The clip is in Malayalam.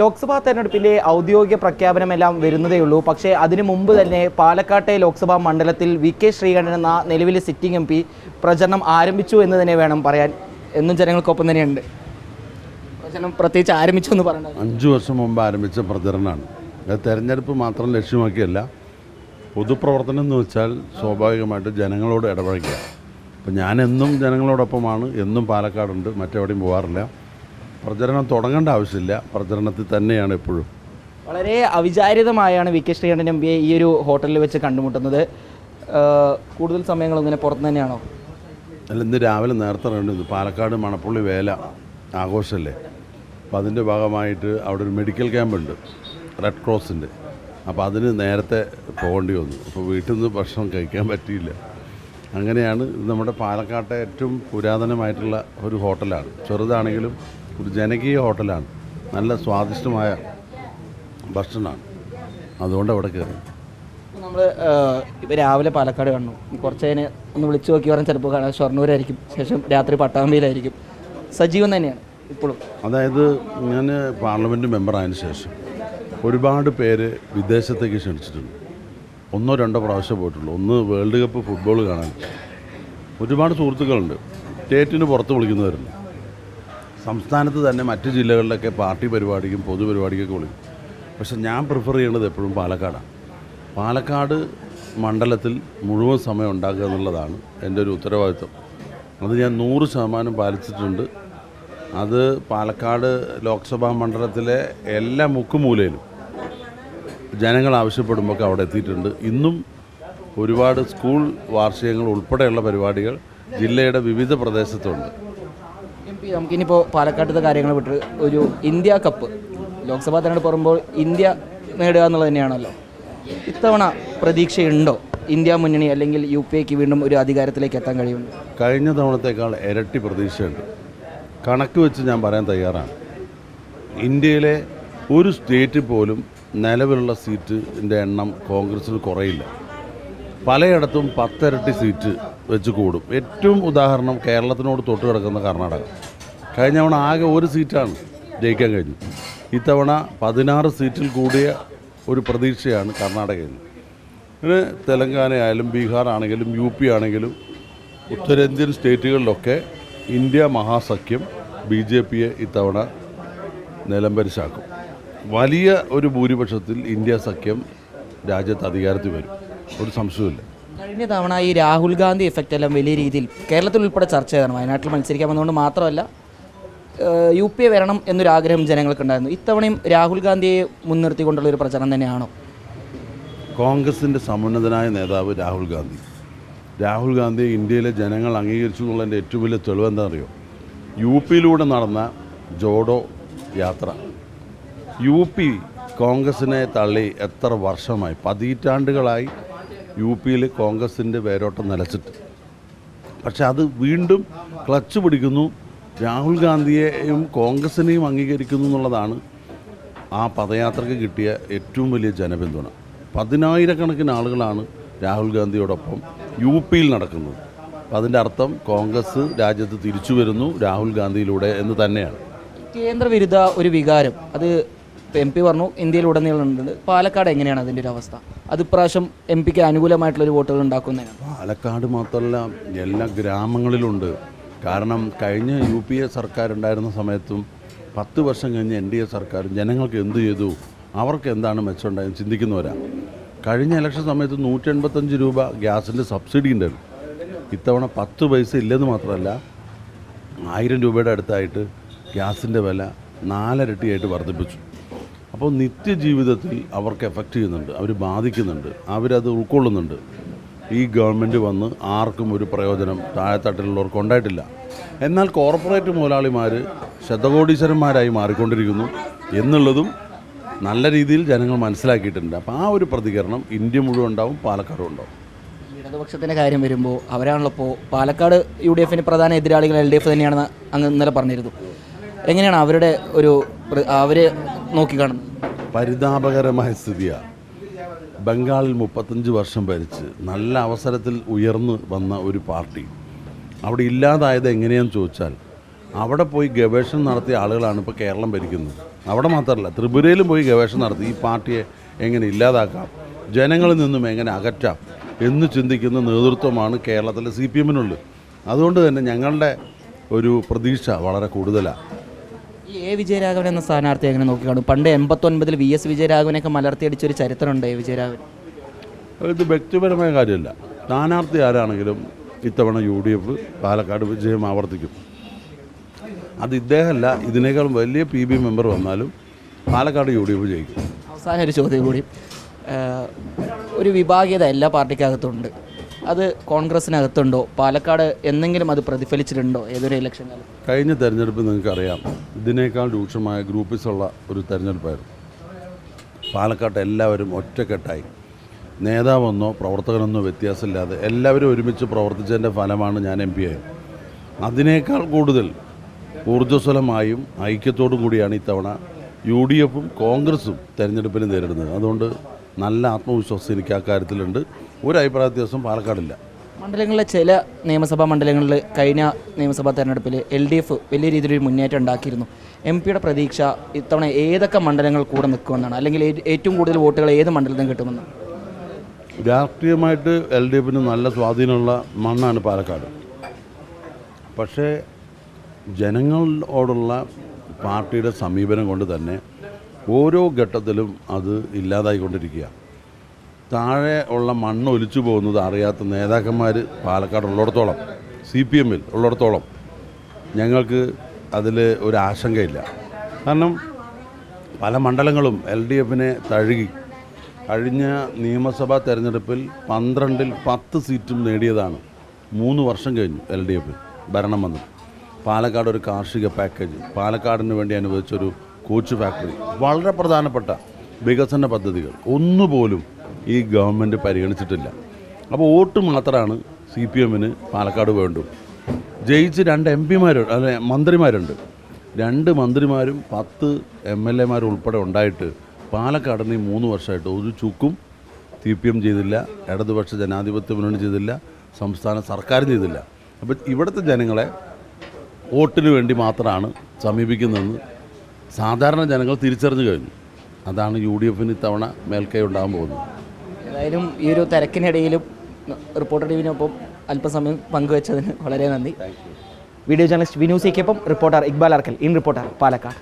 ലോക്സഭാ തെരഞ്ഞെടുപ്പിന്റെ ഔദ്യോഗിക പ്രഖ്യാപനമെല്ലാം വരുന്നതേ ഉള്ളൂ. പക്ഷേ അതിനു മുമ്പ് തന്നെ പാലക്കാട്ടെ ലോക്സഭാ മണ്ഡലത്തിൽ വി കെ ശ്രീകണ്ഠൻ എന്ന നിലവിലെ സിറ്റിംഗ് എം പി പ്രചരണം ആരംഭിച്ചു എന്ന് തന്നെ വേണം പറയാൻ. എന്നും ജനങ്ങൾക്കൊപ്പം തന്നെയുണ്ട്. പ്രചരണം പ്രത്യേകിച്ച് ആരംഭിച്ചു എന്ന് പറയുന്നത് അഞ്ചു വർഷം മുമ്പ് ആരംഭിച്ച പ്രചരണമാണ്. തെരഞ്ഞെടുപ്പ് മാത്രം ലക്ഷ്യമാക്കിയല്ല പൊതുപ്രവർത്തനം എന്ന് വെച്ചാൽ സ്വാഭാവികമായിട്ട് ജനങ്ങളോട് ഇടപഴകുക. അപ്പം ഞാനെന്നും ജനങ്ങളോടൊപ്പമാണ് എന്നും പാലക്കാടുണ്ട് മറ്റെവിടെയും പോകാറില്ല. പ്രചരണം തുടങ്ങേണ്ട ആവശ്യമില്ല. പ്രചരണത്തിൽ തന്നെയാണ് എപ്പോഴും. വളരെ അവിചാരിതമായാണ് V K Sreekandan M P ഈ ഒരു ഹോട്ടലിൽ വെച്ച് കണ്ടുമുട്ടുന്നത്. കൂടുതൽ സമയങ്ങൾ ഇങ്ങനെ പുറത്ത് തന്നെയാണോ? അല്ല ഇന്ന് രാവിലെ നേരത്തെ ഇറങ്ങുന്നത് പാലക്കാട് മണപ്പുള്ളി വേല ആഘോഷമല്ലേ അപ്പോൾ അതിന്റെ ഭാഗമായിട്ട് അവിടെ ഒരു മെഡിക്കൽ ക്യാമ്പുണ്ട് റെഡ് ക്രോസിന്റെ അപ്പോൾ അതിന് നേരത്തെ പോകേണ്ടി വന്നു. അപ്പോൾ വീട്ടിൽ നിന്ന് ഭക്ഷണം കഴിക്കാൻ പറ്റിയില്ല. അങ്ങനെയാണ് നമ്മുടെ പാലക്കാട്ടെ ഏറ്റവും പുരാതനമായിട്ടുള്ള ഒരു ഹോട്ടലാണ്. ചെറുതാണെങ്കിലും ഒരു ജനകീയ ഹോട്ടലാണ്. നല്ല സ്വാദിഷ്ടമായ ഭക്ഷണമാണ്. അതുകൊണ്ട് അവിടെ കയറി. നമ്മൾ ഇപ്പോൾ രാവിലെ പാലക്കാട് കാണുന്നു കുറച്ച് കഴിഞ്ഞ് ഒന്ന് വിളിച്ചു നോക്കി പറഞ്ഞാൽ ചിലപ്പോൾ കാണാൻ ഷൊർണൂരായിരിക്കും. ശേഷം രാത്രി പട്ടാമ്പിയിലായിരിക്കും. സജീവം തന്നെയാണ് ഇപ്പോഴും. അതായത് ഞാൻ പാർലമെന്റ് മെമ്പറായതിനു ശേഷം ഒരുപാട് പേര് വിദേശത്തേക്ക് ക്ഷണിച്ചിട്ടുണ്ട്. ഒന്നോ രണ്ടോ പ്രാവശ്യം പോയിട്ടുള്ളൂ. ഒന്ന് വേൾഡ് കപ്പ് ഫുട്ബോൾ കാണാൻ. ഒരുപാട് സുഹൃത്തുക്കളുണ്ട്. സ്റ്റേറ്റിന് പുറത്ത് വിളിക്കുന്നവരുണ്ട്. സംസ്ഥാനത്ത് തന്നെ മറ്റ് ജില്ലകളിലൊക്കെ പാർട്ടി പരിപാടിക്കും പൊതുപരിപാടിക്കൊക്കെ വിളിക്കും. പക്ഷെ ഞാൻ പ്രിഫർ ചെയ്യേണ്ടത് എപ്പോഴും പാലക്കാടാണ്. പാലക്കാട് മണ്ഡലത്തിൽ മുഴുവൻ സമയം ഉണ്ടാക്കുക എന്നുള്ളതാണ് എന്റെ ഒരു ഉത്തരവാദിത്വം. അത് ഞാൻ നൂറ് ശതമാനം പാലിച്ചിട്ടുണ്ട്. അത് പാലക്കാട് ലോക്സഭാ മണ്ഡലത്തിലെ എല്ലാ മുക്കുമൂലയിലും ജനങ്ങൾ ആവശ്യപ്പെടുമ്പോൾ അവിടെ എത്തിയിട്ടുണ്ട്. ഇന്നും ഒരുപാട് സ്കൂൾ വാർഷികങ്ങൾ ഉൾപ്പെടെയുള്ള പരിപാടികൾ ജില്ലയുടെ വിവിധ പ്രദേശത്തുണ്ട്. നമുക്കിനിപ്പോൾ പാലക്കാട്ടത്തെ കാര്യങ്ങൾ വിട്ട് ഒരു ഇന്ത്യ കപ്പ്. ലോക്സഭാ തെരഞ്ഞെടുപ്പ് പറയുമ്പോൾ ഇന്ത്യ നേടുക എന്നുള്ളത് തന്നെയാണല്ലോ. ഇത്തവണ പ്രതീക്ഷയുണ്ടോ? ഇന്ത്യ മുന്നണി അല്ലെങ്കിൽ യു പി എക്ക് വീണ്ടും ഒരു അധികാരത്തിലേക്ക് എത്താൻ കഴിയും കഴിഞ്ഞ തവണത്തേക്കാൾ ഇരട്ടി പ്രതീക്ഷയുണ്ട്. കണക്ക് വെച്ച് ഞാൻ പറയാൻ തയ്യാറാണ്. ഇന്ത്യയിലെ ഒരു സ്റ്റേറ്റ് പോലും നിലവിലുള്ള സീറ്റിന്റെ എണ്ണം കോൺഗ്രസ്സിന് കുറയില്ല. പലയിടത്തും പത്തിരട്ടി സീറ്റ് വെച്ച് കൂടും ഏറ്റവും ഉദാഹരണം കേരളത്തിനോട് തൊട്ട് കിടക്കുന്ന കർണാടക. കഴിഞ്ഞ തവണ ആകെ ഒരു സീറ്റാണ് ജയിക്കാൻ കഴിഞ്ഞു ഇത്തവണ പതിനാറ് സീറ്റിൽ കൂടിയ ഒരു പ്രതീക്ഷയാണ് കർണാടകയിൽ. പിന്നെ തെലങ്കാനയായാലും ബീഹാർ ആണെങ്കിലും യു പി ആണെങ്കിലും ഉത്തരേന്ത്യൻ സ്റ്റേറ്റുകളിലൊക്കെ ഇന്ത്യ മഹാസഖ്യം ബി ജെ പിയെ ഇത്തവണ നിലംപരിശാക്കും. വലിയ ഒരു ഭൂരിപക്ഷത്തിൽ ഇന്ത്യ സഖ്യം രാജ്യത്ത് അധികാരത്തിൽ വരും. ഒരു സംശയമില്ല കഴിഞ്ഞ തവണ ഈ രാഹുൽ ഗാന്ധി എഫക്റ്റ് എല്ലാം വലിയ രീതിയിൽ കേരളത്തിൽ ഉൾപ്പെടെ ചർച്ച ചെയ്തതാണ്. വയനാട്ടിൽ മത്സരിക്കാൻ വന്നതുകൊണ്ട് മാത്രമല്ല യു പി എ വരണം എന്നൊരാഗ്രഹം ജനങ്ങൾക്കുണ്ടായിരുന്നു. ഇത്തവണയും രാഹുൽ ഗാന്ധിയെ മുൻനിർത്തിക്കൊണ്ടുള്ള ഒരു പ്രചരണം തന്നെയാണോ? കോൺഗ്രസിന്റെ സമുന്നതനായ നേതാവ് രാഹുൽ ഗാന്ധി. രാഹുൽ ഗാന്ധിയെ ഇന്ത്യയിലെ ജനങ്ങൾ അംഗീകരിച്ചു എന്നുള്ളതിന്റെ ഏറ്റവും വലിയ തെളിവ് എന്താ അറിയോ യു പിയിലൂടെ നടന്ന ജോഡോ യാത്ര. യു പി കോൺഗ്രസിനെ തള്ളി എത്ര വർഷമായി? പതിറ്റാണ്ടുകളായി യു പിയിൽ കോൺഗ്രസിന്റെ വേരോട്ടം നിലച്ചിട്ട് പക്ഷെ അത് വീണ്ടും ക്ലച്ച് പിടിക്കുന്നു. രാഹുൽ ഗാന്ധിയെയും കോൺഗ്രസിനെയും അംഗീകരിക്കുന്നു എന്നുള്ളതാണ് ആ പദയാത്രയ്ക്ക് കിട്ടിയ ഏറ്റവും വലിയ ജനപിന്തുണ. പതിനായിരക്കണക്കിന് ആളുകളാണ് രാഹുൽ ഗാന്ധിയോടൊപ്പം യു പിയിൽ നടക്കുന്നത്. അപ്പം അതിന്റെ അർത്ഥം കോൺഗ്രസ് രാജ്യത്ത് തിരിച്ചു വരുന്നു രാഹുൽ ഗാന്ധിയിലൂടെ എന്ന് തന്നെയാണ്. കേന്ദ്രവിരുദ്ധ ഒരു വികാരം. അത് എം പി പറഞ്ഞു ഇന്ത്യയിൽ ഉടനീളം പാലക്കാട് എങ്ങനെയാണ് അതിന്റെ ഒരു അവസ്ഥ? അത് ഇപ്രാവശ്യം എം പിക്ക് അനുകൂലമായിട്ടുള്ള വോട്ടുകൾ ഉണ്ടാക്കുന്നതിനാണ്. പാലക്കാട് മാത്രമല്ല എല്ലാ ഗ്രാമങ്ങളിലുണ്ട്. കാരണം കഴിഞ്ഞ യു പി എ സർക്കാർ ഉണ്ടായിരുന്ന സമയത്തും പത്ത് വർഷം കഴിഞ്ഞ് എൻ ഡി എ സർക്കാർ ജനങ്ങൾക്ക് എന്ത് ചെയ്തു? അവർക്ക് എന്താണ് മെച്ചമുണ്ടായെന്ന് ചിന്തിക്കുന്നവരാ. കഴിഞ്ഞ ഇലക്ഷൻ സമയത്ത് നൂറ്റി എൺപത്തഞ്ച് രൂപ ഗ്യാസിന്റെ സബ്സിഡി ഉണ്ടായിരുന്നു. ഇത്തവണ പത്ത് പൈസ ഇല്ലെന്ന് മാത്രമല്ല ആയിരം രൂപയുടെ അടുത്തായിട്ട് ഗ്യാസിന്റെ വില നാലരട്ടിയായിട്ട് വർദ്ധിപ്പിച്ചു. അപ്പോൾ നിത്യജീവിതത്തിൽ അവർക്ക് എഫക്റ്റ് ചെയ്യുന്നുണ്ട് അവർ ബാധിക്കുന്നുണ്ട് അവരത് ഉൾക്കൊള്ളുന്നുണ്ട്. ഈ ഗവൺമെന്റ് വന്ന് ആർക്കും ഒരു പ്രയോജനം താഴെത്തട്ടിലുള്ളവർക്ക് ഉണ്ടായിട്ടില്ല. എന്നാൽ കോർപ്പറേറ്റ് മുതലാളിമാർ ശതകോടീശ്വരന്മാരായി മാറിക്കൊണ്ടിരിക്കുന്നു എന്നുള്ളതും നല്ല രീതിയിൽ ജനങ്ങൾ മനസ്സിലാക്കിയിട്ടുണ്ട്. അപ്പോൾ ആ ഒരു പ്രതികരണം ഇന്ത്യ മുഴുവൻ ഉണ്ടാവും പാലക്കാടും ഉണ്ടാവും. ഇടതുപക്ഷത്തിന്റെ കാര്യം വരുമ്പോൾ അവരാണല്ലോ ഇപ്പോൾ പാലക്കാട് യു ഡി എഫിന് പ്രധാന എതിരാളികൾ എൽ ഡി എഫ് തന്നെയാണെന്ന് അങ്ങ് ഇന്നലെ പറഞ്ഞിരുന്നു. എങ്ങനെയാണ് അവരുടെ ഒരു അവർ നോക്കിക്കാണുന്നത് പരിതാപകരമായ സ്ഥിതിയാണ് ബംഗാളിൽ മുപ്പത്തഞ്ച് വർഷം ഭരിച്ച് നല്ല അവസരത്തിൽ ഉയർന്നു വന്ന ഒരു പാർട്ടി. അവിടെ ഇല്ലാതായത് എങ്ങനെയാണെന്ന് ചോദിച്ചാൽ അവിടെ പോയി ഗവേഷണം നടത്തിയ ആളുകളാണ് ഇപ്പോൾ കേരളം ഭരിക്കുന്നത്. അവിടെ മാത്രമല്ല ത്രിപുരയിലും പോയി ഗവേഷണം നടത്തി ഈ പാർട്ടിയെ എങ്ങനെ ഇല്ലാതാക്കാം ജനങ്ങളിൽ നിന്നും എങ്ങനെ അകറ്റാം എന്ന് ചിന്തിക്കുന്ന നേതൃത്വമാണ് കേരളത്തിലെ സി പി എമ്മിനുള്ളത്. അതുകൊണ്ട് തന്നെ ഞങ്ങളുടെ ഒരു പ്രതീക്ഷ വളരെ കൂടുതലാണ് ഈ എ വിജയരാഘവൻ എന്ന സ്ഥാനാർത്ഥി എങ്ങനെ നോക്കിക്കാണും പണ്ട് എൺപത്തൊൻപതിൽ വി എസ് വിജയരാഘവനൊക്കെ മലർത്തിയടിച്ചൊരു ചരിത്രമുണ്ട് എ വിജയരാഘവൻ. ഇത് വ്യക്തിപരമായ കാര്യമല്ല. സ്ഥാനാർത്ഥി ആരാണെങ്കിലും ഇത്തവണ യു ഡി എഫ് പാലക്കാട് വിജയം ആവർത്തിക്കും. അത് ഇദ്ദേഹമല്ല ഇതിനേക്കാൾ വലിയ പി ബി മെമ്പർ വന്നാലും പാലക്കാട് യു ഡി എഫ് ജയിക്കും. അവസാന ഒരു ചോദ്യം കൂടി. ഒരു വിഭാഗീയത എല്ലാ പാർട്ടിക്കകത്തുണ്ട്. അത് കോൺഗ്രസിനകത്തുണ്ടോ? പാലക്കാട് എന്തെങ്കിലും അത് പ്രതിഫലിച്ചിട്ടുണ്ടോ ഏതൊരു ഇലക്ഷൻ കഴിഞ്ഞ തെരഞ്ഞെടുപ്പ് നിങ്ങൾക്കറിയാം. ഇതിനേക്കാൾ രൂക്ഷമായ ഗ്രൂപ്പിസുള്ള ഒരു തെരഞ്ഞെടുപ്പായിരുന്നു. പാലക്കാട്ട് എല്ലാവരും ഒറ്റക്കെട്ടായി. നേതാവെന്നോ പ്രവർത്തകനെന്നോ വ്യത്യാസമില്ലാതെ എല്ലാവരും ഒരുമിച്ച് പ്രവർത്തിച്ചതിന്റെ ഫലമാണ് ഞാൻ എം പി ആയത്. അതിനേക്കാൾ കൂടുതൽ ഊർജസ്വലമായും ഐക്യത്തോടും കൂടിയാണ് ഇത്തവണ യു ഡി എഫും കോൺഗ്രസും തെരഞ്ഞെടുപ്പിനെ നേരിടുന്നത്. അതുകൊണ്ട് നല്ല ആത്മവിശ്വാസം എനിക്ക് ആ കാര്യത്തിലുണ്ട്. ഒരു അഭിപ്രായ വ്യത്യാസവും പാലക്കാടില്ല. മണ്ഡലങ്ങളിലെ ചില നിയമസഭാ മണ്ഡലങ്ങളിൽ കഴിഞ്ഞ നിയമസഭാ തെരഞ്ഞെടുപ്പിൽ എൽ ഡി എഫ് വലിയ രീതിയിലൊരു മുന്നേറ്റം ഉണ്ടാക്കിയിരുന്നു. എം പിയുടെ പ്രതീക്ഷ ഇത്തവണ ഏതൊക്കെ മണ്ഡലങ്ങൾ കൂടെ നിൽക്കുമെന്നാണ്? അല്ലെങ്കിൽ ഏറ്റവും കൂടുതൽ വോട്ടുകൾ ഏത് മണ്ഡലത്തിൽ കിട്ടുമെന്നാണ് രാഷ്ട്രീയമായിട്ട് എൽ ഡി എഫിന് നല്ല സ്വാധീനമുള്ള മണ്ണാണ് പാലക്കാട്. പക്ഷേ ജനങ്ങളോടുള്ള പാർട്ടിയുടെ സമീപനം കൊണ്ട് തന്നെ ഓരോ ഘട്ടത്തിലും അത് ഇല്ലാതായിക്കൊണ്ടിരിക്കുക താഴെ ഉള്ള മണ്ണ് ഒലിച്ചു പോകുന്നത് അറിയാത്ത നേതാക്കന്മാർ പാലക്കാട് ഉള്ളിടത്തോളം സി പി എമ്മിൽ ഉള്ളിടത്തോളം ഞങ്ങൾക്ക് അതിൽ ഒരു ആശങ്കയില്ല. കാരണം പല മണ്ഡലങ്ങളും എൽ ഡി എഫിനെ തഴുകി. കഴിഞ്ഞ നിയമസഭാ തെരഞ്ഞെടുപ്പിൽ പന്ത്രണ്ടിൽ പത്ത് സീറ്റും നേടിയതാണ്. മൂന്ന് വർഷം കഴിഞ്ഞു എൽ ഡി എഫ് ഭരണം വന്നു. പാലക്കാട് ഒരു കാർഷിക പാക്കേജ് പാലക്കാടിന് വേണ്ടി അനുവദിച്ചൊരു കോച്ച് ഫാക്ടറി വളരെ പ്രധാനപ്പെട്ട വികസന പദ്ധതികൾ. ഒന്നുപോലും ഈ ഗവൺമെന്റ് പരിഗണിച്ചിട്ടില്ല. അപ്പോൾ വോട്ട് മാത്രമാണ് സി പി എമ്മിന് പാലക്കാട് വേണ്ടു. ജയിച്ച് രണ്ട് എം പിമാരുണ്ട് അല്ലെ മന്ത്രിമാരുണ്ട്. രണ്ട് മന്ത്രിമാരും പത്ത് എം എൽ എമാരും ഉൾപ്പെടെ ഉണ്ടായിട്ട് പാലക്കാടിന് ഈ മൂന്ന് വർഷമായിട്ട് ഒരു ചുക്കും സി പി എം ചെയ്തില്ല ഇടതുപക്ഷ ജനാധിപത്യ മുന്നണി ചെയ്തില്ല സംസ്ഥാന സർക്കാരും ചെയ്തില്ല. അപ്പം ഇവിടുത്തെ ജനങ്ങളെ വോട്ടിന് വേണ്ടി മാത്രമാണ് സമീപിക്കുന്നതെന്ന് സാധാരണ ജനങ്ങൾ തിരിച്ചറിഞ്ഞു കഴിഞ്ഞു. അതാണ് യു ഡി എഫിന് ഇത്തവണ മേൽക്കൈ ഉണ്ടാകാൻ പോകുന്നത്. ഏതായാലും ഈ ഒരു തിരക്കിനിടയിലും റിപ്പോർട്ടർ ടിവിനൊപ്പം അല്പസമയം പങ്കുവച്ചതിന് വളരെ നന്ദി. Video journalist Vinu സിക്കൊപ്പം reporter Iqbal Arkkal in reporter Palakkad.